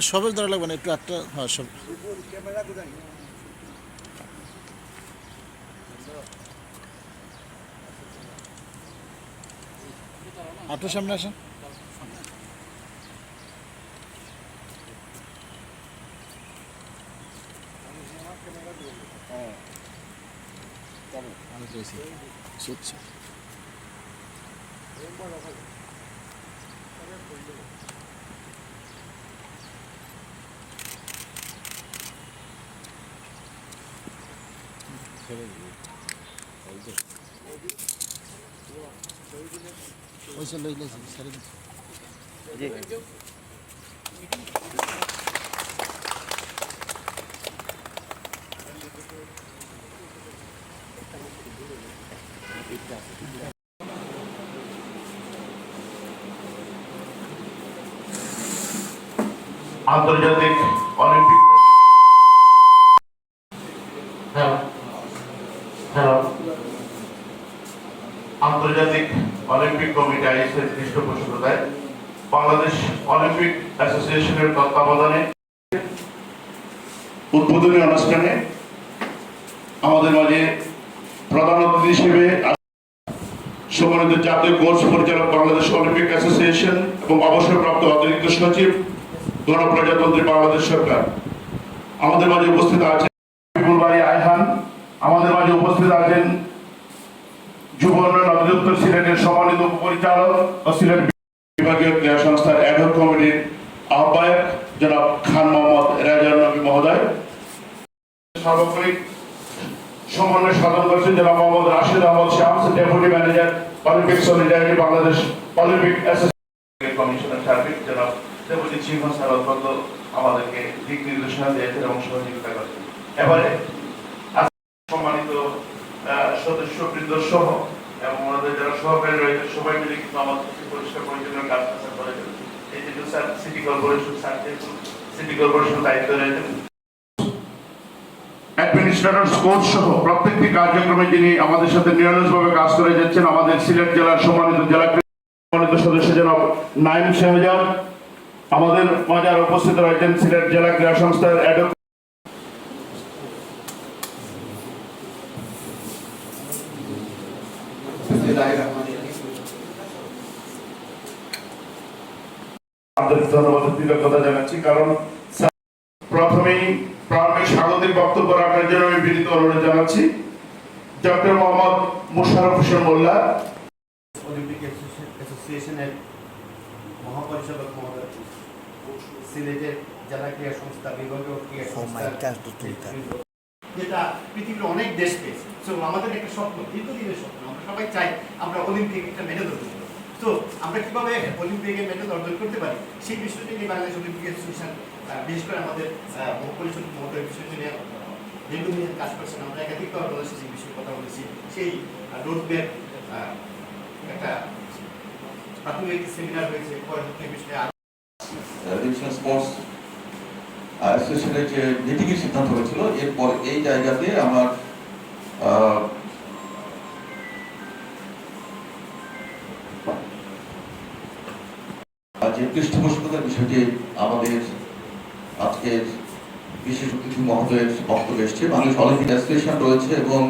সবের ধরা লাগবে না একটু আটটা হ্যাঁ সব। আটটার সামনে আসেন। আমি পেয়েছি সুচ্ছা ওই সব লই লইছি সারি আন্তর্জাতিক অলিম্পিক আন্তর্জাতিক অলিম্পিক কমিটি আইএসএর পৃষ্ঠপোষকতায় বাংলাদেশ অলিম্পিক অ্যাসোসিয়েশনের তত্ত্বাবধানে উদ্বোধনী অনুষ্ঠানে আমাদের মাঝে প্রধান অতিথি হিসেবে সম্মানিত জাতীয় কোর্স পরিচালক বাংলাদেশ অলিম্পিক অ্যাসোসিয়েশন এবং অবসরপ্রাপ্ত অতিরিক্ত সচিব, গণপ্রজাতন্ত্রী বাংলাদেশ সরকার। আমাদের মাঝে উপস্থিত আছেন আয়হান। আমাদের মাঝে উপস্থিত আছেন অধিদপ্তর সিলেটের সম্মানিত পরিচালক ও সিলেট বিভাগীয় ক্রীড়া সংস্থার অ্যাডহক কমিটির আহ্বায়ক জনাব খান মোহাম্মদ রাজার নবী মহোদয়। সার্বক্ষণিক সমন্বয় সাধন করেছেন জনাব Mohammad Rashid Ahmed Shams, deputy manager, Olympic solidarity Bangladesh Olympic commissioner সার্বিক জনাব, ডেপুটি চিফ আমাদেরকে দিক নির্দেশনা দিয়েছেন এবং সহযোগিতা করেছেন। এবারে সম্মানিত সদস্যবৃন্দ সহ সহকারী রয়েছে, সবাই মিলে কিন্তু আমাদের পরিষ্কার কাজ করেছেন এই sir city corporation sir city corporation দায়িত্ব সহ প্রত্যেকটি কার্যক্রমে যিনি আমাদের সাথে নিরলসভাবে কাজ করে যাচ্ছেন, আমাদের সিলেট জেলার সম্মানিত জেলা সম্মানিত সদস্য জনাব নাইম শাহজাহান, আমাদের মাঝে উপস্থিত রয়েছেন সিলেট জেলা ক্রীড়া সংস্থার অ্যাডক ধন্যবাদ জানাচ্ছি। কারণ প্রথমেই প্রারম্ভিক স্বাগতিক বক্তব্য রাখার জন্য আমি বিনীত অনুরোধ জানাচ্ছি। ডক্টর মোহাম্মদ মুশারফ হোসেন মোল্লা। অলিম্পিক অ্যাসোসিয়েশনের মহাপরিচালক মহোদয় সিলেটের জেলা ক্রীড়া সংস্থা বিভাগীয় ক্রীড়া সংস্থা যেটা পৃথিবীর অনেক দেশ পেয়েছে। তো আমাদের একটা স্বপ্ন, দীর্ঘদিনের স্বপ্ন, আমরা সবাই চাই আমরা অলিম্পিক একটা মেডেল অর্জন করব। তো আমরা কীভাবে অলিম্পিকে মেডেল অর্জন করতে পারি? সেই বিষয়টি নিয়ে বাংলাদেশ অলিম্পিক অ্যাসোসিয়েশন বিশেষ করে আমাদের মহাপরিচালক মহোদয় বিষয়টি নিয়ে দীর্ঘদিন কাজ করছেন। আমরা একাধিকবার বলেছি সেই বিষয়ে কথা বলেছি, সেই রোড ম্যাপ একটা প্রাথমিক সেমিনার হয়েছে। পরবর্তী বিষয়ে আরও স্পোর্টস অ্যাসোসিয়েশনের যে মিটিংয়ের সিদ্ধান্ত হয়েছিল, এরপর এই জায়গাতে আমার যে পৃষ্ঠপোষকতার বিষয়টি আমাদের আজকের বিশেষ অতিথি মহোদয়ের বক্তব্য এসছে। বাংলাদেশ অলিম্পিক অ্যাসোসিয়েশন রয়েছে এবং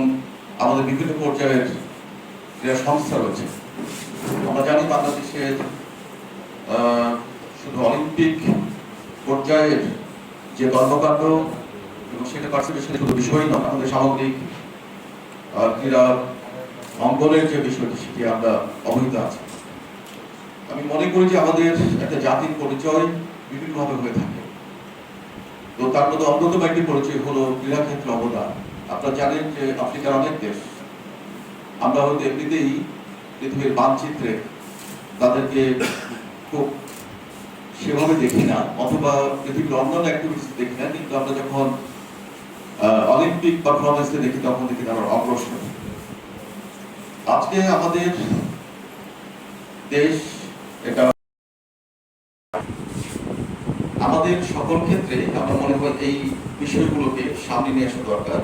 আমাদের বিভিন্ন পর্যায়ের ক্রীড়া সংস্থা রয়েছে। আমরা জানি বাংলাদেশের শুধু অলিম্পিক পর্যায়ের যে কর্মকাণ্ড এবং সেটা পার্টিসিপেশনের শুধু বিষয় নয়, আমাদের সামগ্রিক ক্রীড়া অঙ্গনের যে বিষয়টি, সেটি আমরা অবহিত আছি। আমি মনে করি যে আমাদের একটা জাতির পরিচয় বিভিন্নভাবে হয়ে থাকে। তো তার মধ্যে অন্যতম একটি পরিচয় হলো ক্রীড়া ক্ষেত্রে অবদান। আপনারা জানেন যে আফ্রিকার অনেক দেশ, আমরা হয়তো এমনিতেই পৃথিবীর মানচিত্রে তাদেরকে খুব সেভাবে দেখি না। অথবা পৃথিবীর অন্যান্য অ্যাক্টিভিটিস দেখি না, কিন্তু আমরা যখন অলিম্পিক পারফরমেন্সে দেখি, তখন দেখি তারা অগ্রসর। আজকে আমাদের দেশ এটা আমাদের সকল ক্ষেত্রে আমার মনে হয় এই বিষয়গুলোকে সামনে নিয়ে আসা দরকার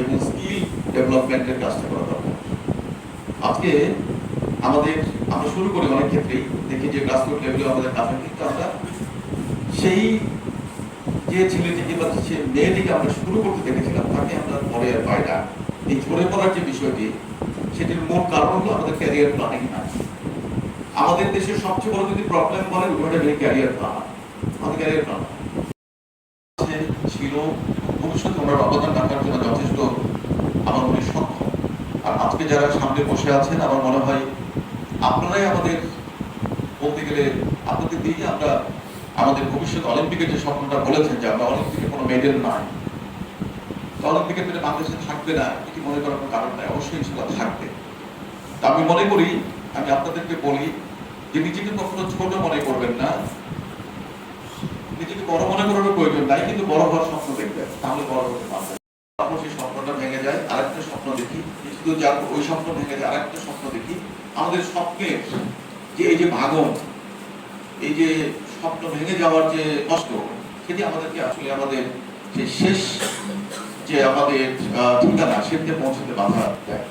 এবং স্কিল ডেভেলপমেন্টের কাজটা করা দরকার। আজকে আমাদের, আমরা শুরু করি অনেক ক্ষেত্রেই। দেখি যে গ্রাসরুট লেভেলে আমাদের কাজ কিন্তু আমরা সেই যে ছেলেটিকে বা সে মেয়েটিকে আমরা শুরু করতে দেখেছিলাম, তাকে আমরা পরে আর পাই না। এই ঝরে পড়ার যে বিষয়টি, সেটির মূল কারণ হলো আমাদের ক্যারিয়ার প্ল্যানিং না। আমাদের দেশের সবচেয়ে বড় যদি প্রবলেম বলে ওটা ক্যারিয়ার প্ল্যান আমাদের ক্যারিয়ার প্ল্যান ছিল ভবিষ্যতে ওনার অবদান রাখার জন্য যথেষ্ট আমার মনে হয় সক্ষম আর আজকে যারা সামনে বসে আছেন, আমার মনে হয় আপনারাই আমাদের বলতে গেলে আপনাদের দিয়ে আমরা আমাদের ভবিষ্যৎ অলিম্পিকের যে স্বপ্নটা বলেছেন যে আমরা অলিম্পিকে কোনো মেডেল নাই। অলিম্পিকের মেডেল বাংলাদেশে থাকবে না এটি মনে করার কোনো কারণ নাই? অবশ্যই ইনশাল্লাহ থাকবে। তা আমি মনে করি, আমি আপনাদেরকে বলি যে নিজেকে কখনো ছোট মনে করবেন না। নিজেকে বড় মনে করারও প্রয়োজন নাই, কিন্তু বড় হওয়ার স্বপ্ন দেখবেন, তাহলে বড় হতে পারবেন। তারপর সেই স্বপ্নটা ভেঙে যায়, আরেকটা স্বপ্ন দেখি শুধু যার ওই স্বপ্ন ভেঙে যায় আরেকটা স্বপ্ন দেখি, আমাদের স্বপ্নের যে এই যে ভাগন, এই যে স্বপ্ন ভেঙে যাওয়ার যে কষ্ট, সেটি আমাদেরকে আসলে আমাদের যে শেষ যে আমাদের ঠিকানা, সেটিতে পৌঁছতে বাধা দেয়।